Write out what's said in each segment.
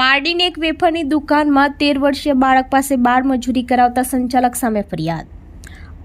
પારડીની એક વેફરની દુકાનમાં તેર વર્ષીય બાળક પાસે બાળ મજૂરી કરાવતા સંચાલક સામે ફરિયાદ.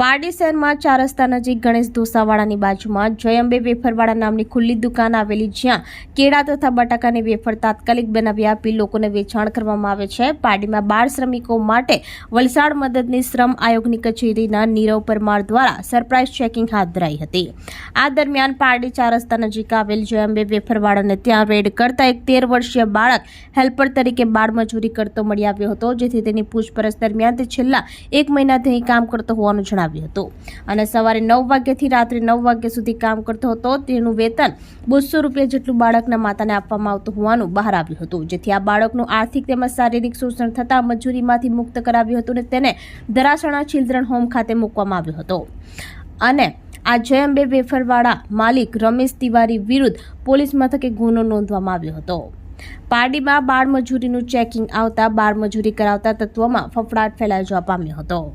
પારડી શહેરમાં ચાર રસ્તા નજીક ગણેશ ઢોસાવાળાની બાજુમાં જયંબે વેફરવાળા નામની ખુલ્લી દુકાન આવેલી જ્યાં કેળા તથા બટાકાની વેફર તાત્કાલિક બનાવી આપી લોકોને વેચાણ કરવામાં આવે છે. પારડીમાં બાળ શ્રમિકો માટે વલસાડ મદદની શ્રમ આયોગની કચેરીના નીરવ પરમાર દ્વારા સરપ્રાઇઝ ચેકિંગ હાથ ધરાઈ હતી. આ દરમિયાન પારડી ચાર રસ્તા નજીક આવેલ જયંબે વેફરવાળાને ત્યાં રેડ કરતા એક તેર વર્ષીય બાળક હેલ્પર તરીકે બાળ મજૂરી કરતો મળી આવ્યો હતો, જેથી તેની પૂછપરછ દરમિયાન તે છેલ્લા એક મહિનાથી કામ કરતો હોવાનું જણાવ્યું હતું. અને સવારે નવ વાગ્યાથી રાત્રે નવ વાગ્યા સુધી કામ કરતો હતો. તેનું વેતન બસો રૂપિયા જેટલું બાળકના માતાને આપવામાં આવતું હોવાનું બહાર આવ્યું હતું. જેથી આ બાળકનું આર્થિક તેમજ શારીરિક શોષણ થતાં મજૂરીમાંથી મુક્ત કરાવ્યું હતું અને તેને ધરાસણા ચિલ્ડ્રન હોમ ખાતે મૂકવામાં આવ્યો હતો. અને આ જયંબે વેફરવાળા માલિક રમેશ તિવારી વિરુદ્ધ પોલીસ મથકે ગુનો નોંધવામાં આવ્યો હતો. પારડીમાં બાળ મજૂરીનું ચેકિંગ આવતા બાળ મજૂરી કરાવતા તત્વોમાં ફફડાટ ફેલાઈ જવા પામ્યો હતો.